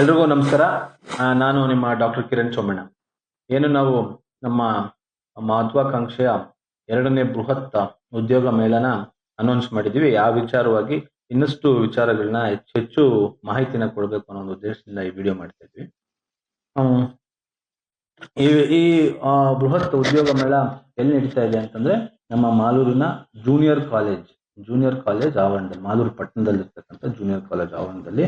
ಎಲ್ರಿಗೂ ನಮಸ್ಕಾರ. ನಾನು ನಿಮ್ಮ ಡಾಕ್ಟರ್ ಕಿರಣ್ ಚೊಮ್ಮಣ್ಣ ಏನು ನಾವು ನಮ್ಮ ಮಹತ್ವಾಕಾಂಕ್ಷೆಯ ಎರಡನೇ ಬೃಹತ್ ಉದ್ಯೋಗ ಮೇಳನ ಅನೌನ್ಸ್ ಮಾಡಿದ್ವಿ ಆ ವಿಚಾರವಾಗಿ ಇನ್ನಷ್ಟು ವಿಚಾರಗಳನ್ನ ಹೆಚ್ಚು ಮಾಹಿತಿನ ಕೊಡಬೇಕು ಅನ್ನೋ ಒಂದು ಉದ್ದೇಶದಿಂದ ಈ ವಿಡಿಯೋ ಮಾಡ್ತಾ ಇದ್ವಿ. ಈ ಈ ಬೃಹತ್ ಉದ್ಯೋಗ ಮೇಳ ಎಲ್ಲಿ ನಡೀತಾ ಇದೆ ಅಂತಂದ್ರೆ ನಮ್ಮ ಮಾಲೂರಿನ ಜೂನಿಯರ್ ಕಾಲೇಜ್ ಜೂನಿಯರ್ ಕಾಲೇಜ್ ಆವರಣದಲ್ಲಿ, ಮಾಲೂರು ಪಟ್ಟಣದಲ್ಲಿ ಇರ್ತಕ್ಕಂಥ ಜೂನಿಯರ್ ಕಾಲೇಜ್ ಆವರಣದಲ್ಲಿ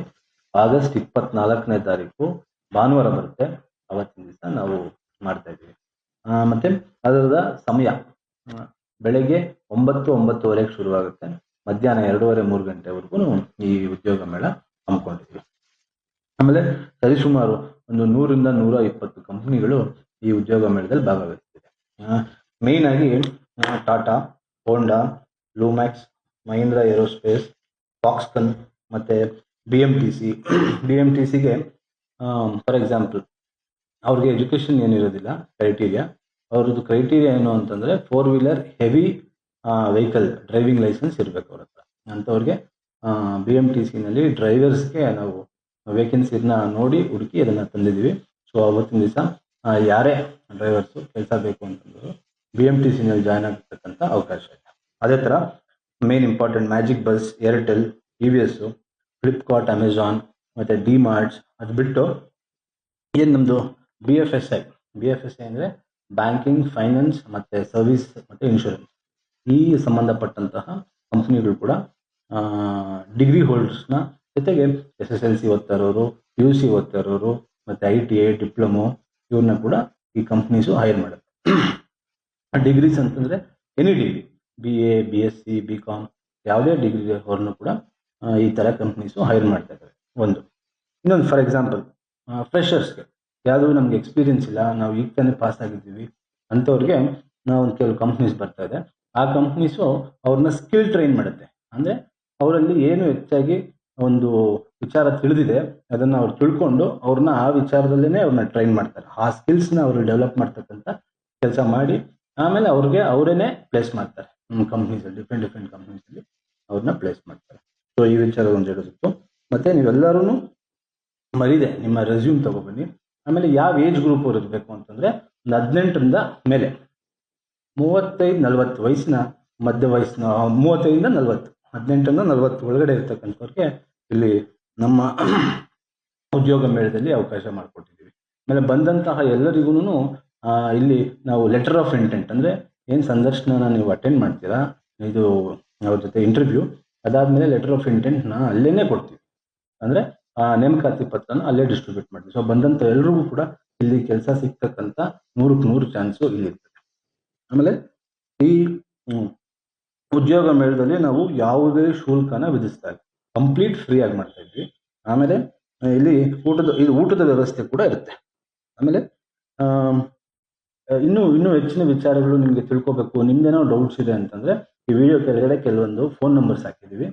ಆಗಸ್ಟ್ ಇಪ್ಪತ್ನಾಲ್ಕನೇ ತಾರೀಕು ಭಾನುವಾರ ಬರುತ್ತೆ. ಅವತ್ತಿನ ದಿವಸ ನಾವು ಮಾಡ್ತಾ ಇದ್ದೀವಿ. ಮತ್ತೆ ಅದರ ಸಮಯ ಬೆಳಗ್ಗೆ ಒಂಬತ್ತು ಒಂಬತ್ತುವರೆಗೆ ಶುರುವಾಗುತ್ತೆ. ಮಧ್ಯಾಹ್ನ ಎರಡೂವರೆ ಮೂರು ಗಂಟೆವರೆಗೂ ಈ ಉದ್ಯೋಗ ಮೇಳ ಹಮ್ಮಿಕೊಂಡಿದ್ವಿ ಆಮೇಲೆ ಸರಿಸುಮಾರು ಒಂದು ನೂರಿಂದ ನೂರ ಇಪ್ಪತ್ತು ಕಂಪನಿಗಳು ಈ ಉದ್ಯೋಗ ಮೇಳದಲ್ಲಿ ಭಾಗವಹಿಸ್ತಿದೆ. ಮೇನ್ ಆಗಿ Tata, Honda, Lumax, Mahindra aerospace, Foxconn ಮತ್ತೆ B M T C B M T ಸಿಗೆ ಫಾರ್ ಎಕ್ಸಾಂಪಲ್ ಅವ್ರಿಗೆ ಎಜುಕೇಷನ್ ಏನಿರೋದಿಲ್ಲ ಕ್ರೈಟೀರಿಯಾ ಅವ್ರದ್ದು ಕ್ರೈಟೀರಿಯಾ ಏನು ಅಂತಂದ್ರೆ four wheeler heavy vehicle driving licence ಇರಬೇಕು ಅವ್ರ ಹತ್ರ. ಅಂಥವ್ರಿಗೆ ಬಿ ಎಂ ಟಿ ಸಿನಲ್ಲಿ ಡ್ರೈವರ್ಸ್ಗೆ ನಾವು ವೇಕೆನ್ಸಿನ ನೋಡಿ ಹುಡುಕಿ ಅದನ್ನ ತಂದಿದ್ದೀವಿ. ಸೊ ಅವತ್ತಿನ ದಿವಸ ಯಾರೇ ಡ್ರೈವರ್ಸು ಕೆಲಸ ಬೇಕು ಅಂತಂದ್ರು ಬಿ ಎಂ ಟಿ ಸಿನಲ್ಲಿ ಜಾಯ್ನ್ ಆಗಿರ್ತಕ್ಕಂಥ ಅವಕಾಶ ಇದೆ. ಅದೇ ಥರ main important magic bus Airtel T V S Flipkart Amazon ಮತ್ತು ಡಿ ಮಾರ್ಟ್ಸ್ ಅದು ಬಿಟ್ಟು ಏನು ನಮ್ಮದು B F S I B F S I ಅಂದರೆ ಬ್ಯಾಂಕಿಂಗ್ ಫೈನಾನ್ಸ್ ಮತ್ತು ಸರ್ವಿಸ್ ಮತ್ತು ಇನ್ಶೂರೆನ್ಸ್ ಈ ಸಂಬಂಧಪಟ್ಟಂತಹ ಕಂಪ್ನಿಗಳು ಕೂಡ ಡಿಗ್ರಿ ಹೋಲ್ಡರ್ಸ್ನ ಜೊತೆಗೆ ಎಸ್ ಎಸ್ ಎಲ್ ಸಿ ಓದ್ತಾ ಇರೋರು ಯು ಸಿ ಓದ್ತಾ ಇರೋರು ಮತ್ತೆ ಐ ಟಿ ಐ ಡಿಪ್ಲೊಮೊ ಇವ್ರನ್ನ ಕೂಡ ಈ ಕಂಪ್ನೀಸು ಹೈರ್ ಮಾಡುತ್ತೆ. ಡಿಗ್ರೀಸ್ ಅಂತಂದರೆ any degree B A B S C B com ಯಾವುದೇ ಡಿಗ್ರಿ ಅವ್ರನ್ನೂ ಕೂಡ ಈ ತರ ಕಂಪ್ನೀಸು ಹೈರ್ ಮಾಡ್ತಾ ಇದ್ದಾರೆ. ಒಂದು. ಇನ್ನೊಂದು ಫಾರ್ ಎಕ್ಸಾಂಪಲ್ ಫ್ರೆಷರ್ಸ್ಗೆ ಯಾವುದು ನಮ್ಗೆ ಎಕ್ಸ್ಪೀರಿಯನ್ಸ್ ಇಲ್ಲ. ನಾವು ಈಗ ತಾನೇ ಪಾಸ್ ಆಗಿದ್ದೀವಿ. ಅಂಥವ್ರಿಗೆ ನಾವು ಒಂದು ಕೆಲವು ಕಂಪ್ನೀಸ್ ಬರ್ತಾ ಇದೆ. ಆ ಕಂಪ್ನೀಸು ಅವ್ರನ್ನ ಸ್ಕಿಲ್ ಟ್ರೈನ್ ಮಾಡುತ್ತೆ. ಅಂದ್ರೆ ಅವರಲ್ಲಿ ಏನು ಹೆಚ್ಚಾಗಿ ಒಂದು ವಿಚಾರ ತಿಳಿದಿದೆ, ಅದನ್ನ ಅವ್ರು ತಿಳ್ಕೊಂಡು ಅವ್ರನ್ನ ಆ ವಿಚಾರದಲ್ಲೇ ಅವ್ರನ್ನ ಟ್ರೈನ್ ಮಾಡ್ತಾರೆ. ಆ ಸ್ಕಿಲ್ಸ್ನ ಅವರು ಡೆವಲಪ್ ಮಾಡ್ತಕ್ಕಂಥ ಕೆಲಸ ಮಾಡಿ, ಆಮೇಲೆ ಅವ್ರಿಗೆ ಅವರೇನೆ ಪ್ಲೇಸ್ ಮಾಡ್ತಾರೆ. ನಮ್ಮ ಕಂಪ್ನೀಸಲ್ಲಿ ಡಿಫ್ರೆಂಟ್ ಡಿಫ್ರೆಂಟ್ ಕಂಪ್ನೀಸ್ ಅಲ್ಲಿ ಅವ್ರನ್ನ ಪ್ಲೇಸ್ ಮಾಡ್ತಾರೆ ಸೊ ಈ ವಿಚಾರ ಒಂದು ಹೇಳೋದಿತ್ತು ಮತ್ತು ನೀವೆಲ್ಲರೂ ಮರಿದೆ, ನಿಮ್ಮ ರೆಸ್ಯೂಮ್ ತೊಗೊಬನ್ನಿ. ಆಮೇಲೆ ಯಾವ ಏಜ್ ಗ್ರೂಪ್ ಇರಬೇಕು ಅಂತಂದ್ರೆ ಒಂದು ಹದಿನೆಂಟರಿಂದ ಮೇಲೆ. ಮೂವತ್ತೈದು, ನಲವತ್ತು ವಯಸ್ಸಿನ ಮಧ್ಯ ವಯಸ್ಸಿನ ಮೂವತ್ತೈದಿಂದ ನಲವತ್ತು, ಹದಿನೆಂಟರಿಂದ ನಲವತ್ತು ಒಳಗಡೆ ಇರ್ತಕ್ಕಂಥವ್ರಿಗೆ ಇಲ್ಲಿ ನಮ್ಮ ಉದ್ಯೋಗ ಮೇಳದಲ್ಲಿ ಅವಕಾಶ ಮಾಡಿಕೊಟ್ಟಿದ್ದೀವಿ. ಆಮೇಲೆ ಬಂದಂತಹ ಎಲ್ಲರಿಗೂ ಇಲ್ಲಿ ನಾವು ಲೆಟರ್ ಆಫ್ ಇಂಟೆಂಟ್ ಅಂದ್ರೆ ಏನು ಸಂದರ್ಶನ ನೀವು ಅಟೆಂಡ್ ಮಾಡ್ತೀರಾ, ಇದು ಅವ್ರ ಜೊತೆ ಇಂಟರ್ವ್ಯೂ ಅದಾದ್ಮೇಲೆ ಲೆಟರ್ ಆಫ್ ಇಂಟೆಂಟ್ನ ಅಲ್ಲೇನೆ ಕೊಡ್ತೀವಿ. ಅಂದ್ರೆ ಆ ನೇಮಕಾತಿ ಪತ್ರನ ಅಲ್ಲೇ ಡಿಸ್ಟ್ರಿಬ್ಯೂಟ್ ಮಾಡ್ತೀವಿ. ಸೊ ಬಂದಂತ ಎಲ್ರಿಗೂ ಕೂಡ ಇಲ್ಲಿ ಕೆಲಸ ಸಿಗ್ತಕ್ಕಂತ ನೂರಕ್ಕೆ ನೂರು ಚಾನ್ಸು ಇಲ್ಲಿರ್ತದೆ. ಆಮೇಲೆ ಈ ಉದ್ಯೋಗ ಮೇಳದಲ್ಲಿ ನಾವು ಯಾವುದೇ ಶುಲ್ಕನ ವಿಧಿಸ್ತಾ ಇಲ್ಲ. ಕಂಪ್ಲೀಟ್ ಫ್ರೀ ಆಗಿ ಮಾಡ್ತಾ ಇದ್ವಿ. ಆಮೇಲೆ ಇಲ್ಲಿ ಊಟದ, ಇದು ಊಟದ ವ್ಯವಸ್ಥೆ ಕೂಡ ಇರುತ್ತೆ. ಆಮೇಲೆ ಇನ್ನೂ ಇನ್ನೂ ಹೆಚ್ಚಿನ ವಿಚಾರಗಳು ನಿಮಗೆ ತಿಳ್ಕೊಬೇಕು. ನಿಮ್ದೇನೋ ಡೌಟ್ಸ್ ಇದೆ ಅಂತಂದ್ರೆ ಈ ವಿಡಿಯೋ ಕೆಳಗಡೆ ಕೆಲವೊಂದು ಫೋನ್ ನಂಬರ್ಸ್ ಹಾಕಿದೀವಿ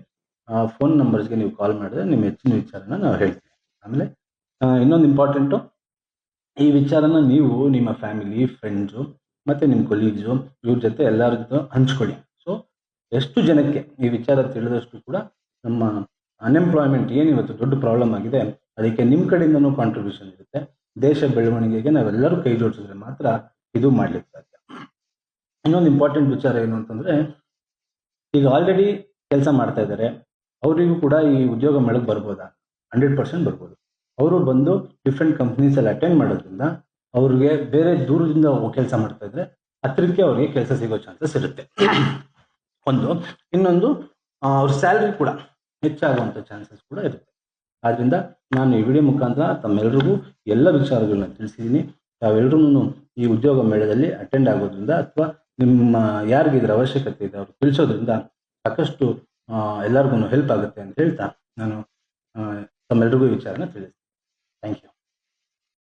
ಆ ಫೋನ್ ನಂಬರ್ಸ್ಗೆ ನೀವು ಕಾಲ್ ಮಾಡಿದ್ರೆ ನಿಮ್ಮ ಹೆಚ್ಚಿನ ವಿಚಾರನ ನಾವು ಹೇಳ್ತೀವಿ. ಆಮೇಲೆ ಇನ್ನೊಂದು ಇಂಪಾರ್ಟೆಂಟು ಈ ವಿಚಾರನ ನೀವು ನಿಮ್ಮ ಫ್ಯಾಮಿಲಿ ಫ್ರೆಂಡ್ಸು ಮತ್ತೆ ನಿಮ್ಮ ಕೊಲೀಗ್ಸು ಇವ್ರ ಜೊತೆ ಎಲ್ಲರ ಜೊತೆ ಹಂಚ್ಕೊಳ್ಳಿ. ಸೊ ಎಷ್ಟು ಜನಕ್ಕೆ ಈ ವಿಚಾರ ತಿಳಿದಷ್ಟು ಕೂಡ ನಮ್ಮ ಅನ್ಎಂಪ್ಲಾಯ್ಮೆಂಟ್ ಇವತ್ತು ದೊಡ್ಡ ಪ್ರಾಬ್ಲಮ್ ಆಗಿದೆ, ಅದಕ್ಕೆ ನಿಮ್ಮ ಕಡೆಯಿಂದನೂ ಕಾಂಟ್ರಿಬ್ಯೂಷನ್ ಇರುತ್ತೆ. ದೇಶ ಬೆಳವಣಿಗೆಗೆ ನಾವೆಲ್ಲರೂ ಕೈ ಜೋಡಿಸಿದ್ರೆ ಮಾತ್ರ ಇದು ಮಾಡ್ಲಿಕ್ಕೆ ಸಾಧ್ಯ. ಇನ್ನೊಂದು ಇಂಪಾರ್ಟೆಂಟ್ ವಿಚಾರ ಏನು ಅಂತಂದ್ರೆ, ಈಗ ಆಲ್ರೆಡಿ ಕೆಲಸ ಮಾಡ್ತಾ ಇದ್ದಾರೆ ಅವರಿಗೂ ಕೂಡ ಈ ಉದ್ಯೋಗ ಮೇಳಕ್ಕೆ ಬರ್ಬೋದಾ? ಹಂಡ್ರೆಡ್ ಪರ್ಸೆಂಟ್ ಬರ್ಬೋದು. ಅವರು ಬಂದು ಡಿಫ್ರೆಂಟ್ ಕಂಪ್ನೀಸ್ ಅಲ್ಲಿ ಅಟೆಂಡ್ ಮಾಡೋದ್ರಿಂದ ಅವ್ರಿಗೆ ಬೇರೆ ದೂರದಿಂದ ಕೆಲಸ ಮಾಡ್ತಾ ಇದ್ರೆ ಹತ್ತಿರಕ್ಕೆ ಅವ್ರಿಗೆ ಕೆಲಸ ಸಿಗೋ ಚಾನ್ಸಸ್ ಇರುತ್ತೆ. ಒಂದು. ಇನ್ನೊಂದು ಅವ್ರ ಸ್ಯಾಲ್ರಿ ಕೂಡ ಹೆಚ್ಚಾಗುವಂಥ ಚಾನ್ಸಸ್ ಕೂಡ ಇರುತ್ತೆ. ಆದ್ರಿಂದ ನಾನು ಈ ವಿಡಿಯೋ ಮುಖಾಂತರ ತಮ್ಮೆಲ್ಲರಿಗೂ ಎಲ್ಲ ವಿಚಾರಗಳನ್ನ ತಿಳಿಸಿದ್ದೀನಿ ತಾವೆಲ್ಲರೂ ಈ ಉದ್ಯೋಗ ಮೇಳದಲ್ಲಿ ಅಟೆಂಡ್ ಆಗೋದ್ರಿಂದ ಅಥವಾ ನಿಮ್ಮ ಯಾರಿಗೆ ಇದ್ರ ಅವಶ್ಯಕತೆ ಇದೆ ಅವ್ರು ತಿಳಿಸೋದ್ರಿಂದ ಸಾಕಷ್ಟು ಎಲ್ಲರಿಗೂ ಹೆಲ್ಪ್ ಆಗುತ್ತೆ ಅಂತ ಹೇಳ್ತಾ ನಾನು ತಮ್ಮೆಲ್ರಿಗೂ ವಿಚಾರನ ತಿಳಿಸ್ತೀನಿ. Thank you